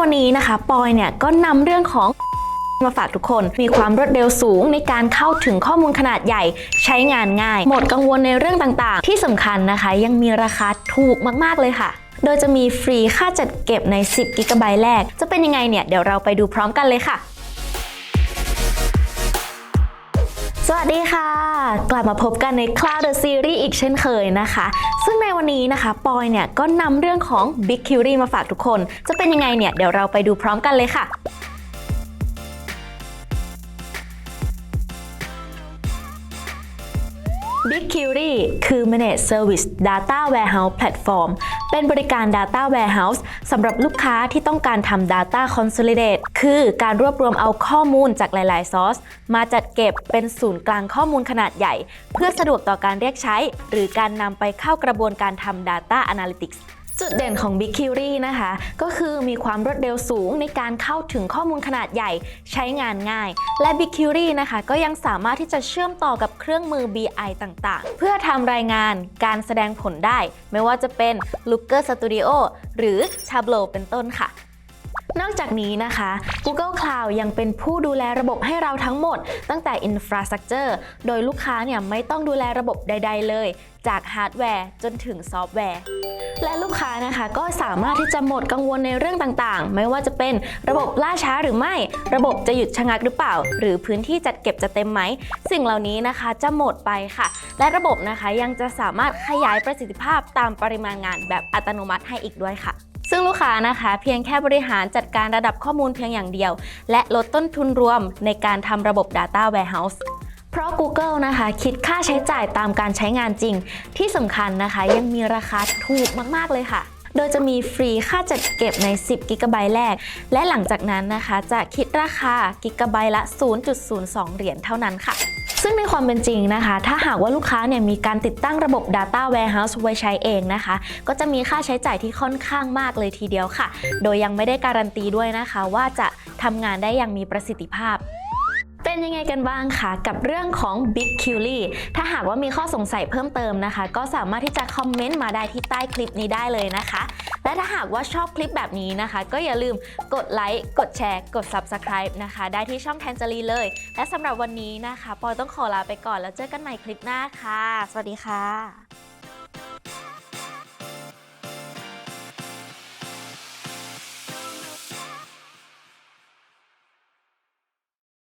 วันนี้นะคะ ปอยเนี่ยก็นำเรื่องของมาฝากทุกคน มีความรวดเร็วสูงในการเข้าถึงข้อมูลขนาดใหญ่ ใช้งานง่าย หมดกังวลในเรื่องต่างๆ ที่สำคัญนะคะ ยังมีราคาถูกมากๆเลยค่ะ โดยจะมีฟรีค่าจัดเก็บใน 10กิกะไบต์แรก จะเป็นยังไงเนี่ย เดี๋ยวเราไปดูพร้อมกันเลยค่ะ สวัสดีค่ะ กลับมาพบกันใน Cloud the Series อีกเช่นเคยนะคะ ซึ่งในวันนี้นะคะ ปอยเนี่ยก็นำเรื่องของ Big Curie มาฝากทุกคน จะเป็นยังไงเนี่ย เดี๋ยวเราไปดูพร้อมกันเลยค่ะ BigQuery คือ Managed Service Data Warehouse Platform เป็นบริการ Data Warehouse สำหรับลูกค้าที่ต้องการทำ Data Consolidate คือการรวบรวมเอาข้อมูลจากหลาย ๆ ซอส มาจัดเก็บเป็นศูนย์กลางข้อมูลขนาดใหญ่ เพื่อสะดวกต่อการเรียกใช้ หรือการนำไปเข้ากระบวนการทำ Data Analytics จุดเด่นของ BigQuery นะคะ ก็คือมีความรวดเร็วสูงในการเข้าถึงข้อมูลขนาดใหญ่ใช้งานง่าย และ BigQuery นะคะก็ยังสามารถที่จะเชื่อมต่อกับเครื่องมือ BI ต่างๆ เพื่อทำรายงานการแสดงผลได้ ไม่ว่าจะเป็น Looker Studio หรือ Tableau เป็นต้นค่ะนอกจากนี้นะคะ Google Cloud ยังเป็นผู้ดูแลระบบให้เราทั้งหมด ตั้งแต่ Infrastructure โดยลูกค้าเนี่ยไม่ต้องดูแลระบบใด ๆ เลย จากฮาร์ดแวร์จนถึงซอฟต์แวร์ และลูกค้านะคะก็สามารถที่จะหมดกังวลในเรื่องต่างๆ ไม่ว่าจะเป็นระบบล่าช้าหรือไม่ ระบบจะหยุดชะงักหรือเปล่า หรือพื้นที่จัดเก็บจะเต็มไหม สิ่งเหล่านี้นะคะจะหมดไปค่ะ และระบบนะคะยังจะสามารถขยายประสิทธิภาพตามปริมาณงานแบบอัตโนมัติให้อีกด้วยค่ะซึ่งลูกค้านะคะเพียงแค่บริหารจัดการระดับข้อมูลเพียงอย่างเดียว และลดต้นทุนรวมในการทำระบบ Data Warehouse เพราะ Google นะคะคิดค่าใช้จ่ายตามการใช้งานจริง ที่สำคัญนะคะยังมีราคาถูกมาก ๆ เลยค่ะ โดยจะมีฟรีค่าจัดเก็บใน 10 กิกะไบต์แรก และหลังจากนั้นนะคะจะคิดราคากิกะไบต์ละ 0.02 เหรียญเท่านั้นค่ะซึ่งในความเป็นจริงนะคะ ถ้าหากว่าลูกค้าเนี่ยมีการติดตั้งระบบ Data Warehouse ไว้ใช้เองนะคะ ก็จะมีค่าใช้จ่ายที่ค่อนข้างมากเลยทีเดียวค่ะ โดยยังไม่ได้การันตีด้วยนะคะ ว่าจะทำงานได้อย่างมีประสิทธิภาพ เป็นยังไงกันบ้างคะกับเรื่องของ Big q u e r y ถ้าหากว่ามีข้อสงสัยเพิ่มเติมนะคะ ก็สามารถที่จะคอมเมนต์มาได้ที่ใต้คลิปนี้ได้เลยนะคะ และถ้าหากว่าชอบคลิปแบบนี้นะคะ ก็อย่าลืมกดไลค์กดแชร์ กด Subscribe นะคะ ได้ที่ช่องแทนจารีเลย และสำหรับวันนี้นะคะปอยต้องขอลาไปก่อนแล้วเจอกันใหม่คลิปหน้าค่ะ สวัสดีค่ะ